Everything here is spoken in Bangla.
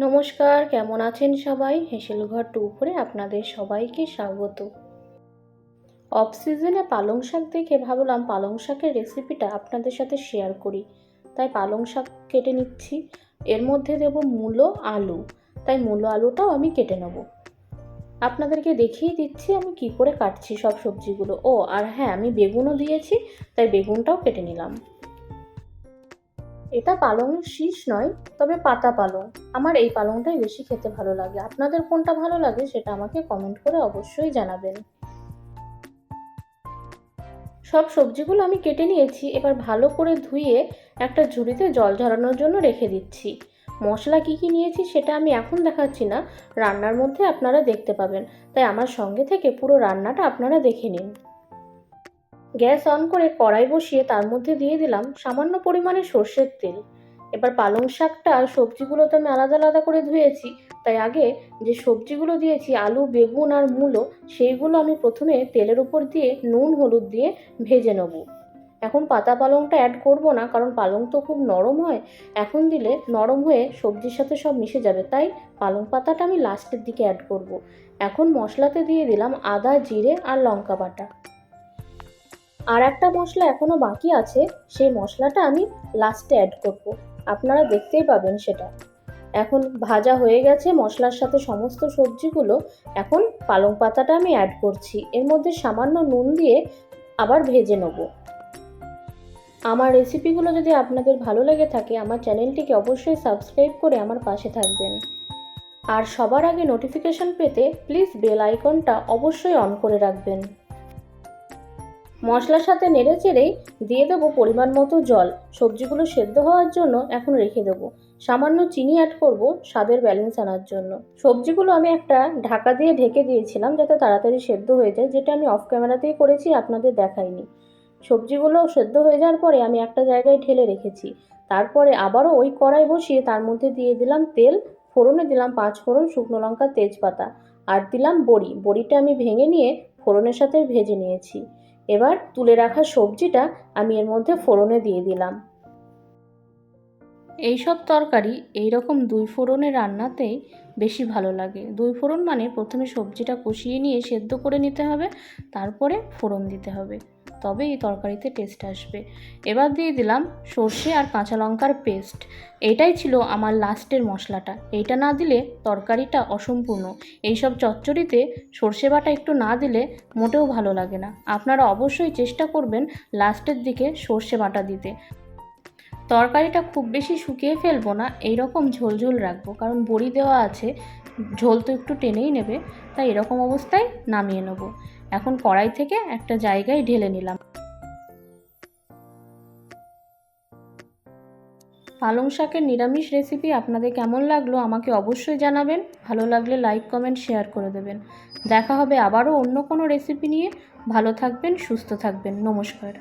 নমস্কার, কেমন আছেন সবাই? হেসেলঘর টু উপরে আপনাদের সবাইকে স্বাগত। অফ সিজনে পালং শাক দেখে ভাবলাম পালং শাকের রেসিপিটা আপনাদের সাথে শেয়ার করি। তাই পালং শাক কেটে নিচ্ছি। এর মধ্যে দেব মূলো, আলু। তাই মূলো, আলুটাও আমি কেটে নেব। আপনাদেরকে দেখিয়ে দিচ্ছি আমি কি করে কাটছি সব সবজিগুলো। ও, আর হ্যাঁ আমি বেগুনও দিয়েছি, তাই বেগুনটাও কেটে নিলাম। এটা পালংয়ের শীষ নয়, তবে পাতা পালং। আমার এই পালংটাই বেশি খেতে ভালো লাগে। আপনাদের কোনটা ভালো লাগে সেটা আমাকে কমেন্ট করে অবশ্যই জানাবেন। সব সবজিগুলো আমি কেটে নিয়েছি, এবার ভালো করে ধুয়ে একটা ঝুড়িতে জল ঝরানোর জন্য রেখে দিচ্ছি। মশলা কী কী নিয়েছি সেটা আমি এখন দেখাচ্ছি না, রান্নার মধ্যে আপনারা দেখতে পাবেন। তাই আমার সঙ্গে থেকে পুরো রান্নাটা আপনারা দেখে নিন। গ্যাস অন করে কড়াই বসিয়ে তার মধ্যে দিয়ে দিলাম সামান্য পরিমাণে সর্ষের তেল। এবার পালং শাকটা আর সবজিগুলো তো আমি আলাদা আলাদা করে ধুয়েছি, তাই আগে যে সবজিগুলো দিয়েছি, আলু, বেগুন আর মূলো, সেইগুলো আমি প্রথমে তেলের উপর দিয়ে নুন, হলুদ দিয়ে ভেজে নেব। এখন পাতা পালংটা অ্যাড করব না, কারণ পালং তো খুব নরম হয়। এখন দিলে নরম হয়ে সবজির সাথে সব মিশে যাবে, তাই পালং পাতাটা আমি লাস্টের দিকে অ্যাড করব। এখন মশলাতে দিয়ে দিলাম আদা, জিরে আর লঙ্কা বাটা। আর একটা মশলা এখনও বাকি আছে, সেই মশলাটা আমি লাস্টে অ্যাড করব। আপনারা দেখতেই পাবেন সেটা। এখন ভাজা হয়ে গেছে, মশলার সাথে সমস্ত সবজিগুলো এখন পালং পাতাটা আমি অ্যাড করছি। এর মধ্যে সামান্য নুন দিয়ে আবার ভেজে নেব। আমার রেসিপিগুলো যদি আপনাদের ভালো লেগে থাকে, আমার চ্যানেলটিকে অবশ্যই সাবস্ক্রাইব করে আমার পাশে থাকবেন। আর সবার আগে নোটিফিকেশন পেতে প্লিজ বেল আইকনটা অবশ্যই অন করে রাখবেন। মশলার সাথে নেড়ে চেড়েই দিয়ে দেবো পরিমাণ মতো জল। সবজিগুলো সেদ্ধ হওয়ার জন্য এখন রেখে দেবো। সামান্য চিনি অ্যাড করব স্বাদের ব্যালেন্স আনার জন্য। সবজিগুলো আমি একটা ঢাকা দিয়ে ঢেকে দিয়েছিলাম যাতে তাড়াতাড়ি সেদ্ধ হয়ে যায়, যেটা আমি অফ ক্যামেরাতেই করেছি, আপনাদের দেখাইনি। সবজিগুলো সেদ্ধ হয়ে যাওয়ার পরে আমি একটা জায়গায় ঢেলে রেখেছি। তারপরে আবারও ওই কড়াই বসিয়ে তার মধ্যে দিয়ে দিলাম তেল, ফোড়নে দিলাম পাঁচ ফোড়ন শুকনো লঙ্কা তেজপাতা, আর দিলাম বড়ি। বড়িটা আমি ভেঙে নিয়ে ফোড়নের সাথে ভেজে নিয়েছি। এবার তুলে রাখা সবজিটা আমি এর মধ্যে ফোড়নে দিয়ে দিলাম। এইসব তরকারি এই রকম দুই ফোড়নে রান্নাতেই বেশি ভালো লাগে। দুই ফোড়ন মানে প্রথমে সবজিটা কষিয়ে নিয়ে সেদ্ধ করে নিতে হবে, তারপরে ফোড়ন দিতে হবে। তবে এই তরকারিতে টেস্ট আসবে। এবার দিয়ে দিলাম সর্ষে আর কাঁচা লঙ্কার পেস্ট এটাই ছিল আমার লাস্টের মশলাটা। এইটা না দিলে তরকারিটা অসম্পূর্ণ। এইসব চচ্চড়িতে সর্ষে বাটা একটু না দিলে মোটেও ভালো লাগে না। আপনারা অবশ্যই চেষ্টা করবেন লাস্টের দিকে সর্ষে বাটা দিতে। তরকারিটা খুব বেশি শুকিয়ে ফেলব না এই এইরকম ঝোলঝোল রাখব। কারণ বড়ি দেওয়া আছে, ঝোল তো একটু টেনেই নেবে, তাই এরকম অবস্থায় নামিয়ে নেব। এখন কড়াই থেকে একটা জায়গায় ঢেলে নিলাম। পালং শাকের নিরামিষ রেসিপি আপনাদের কেমন লাগল আমাকে অবশ্যই জানাবেন। ভালো লাগলে লাইক, কমেন্ট, শেয়ার করে দেবেন। দেখা হবে আবারও অন্য কোনো রেসিপি নিয়ে। ভালো থাকবেন, সুস্থ থাকবেন। নমস্কার।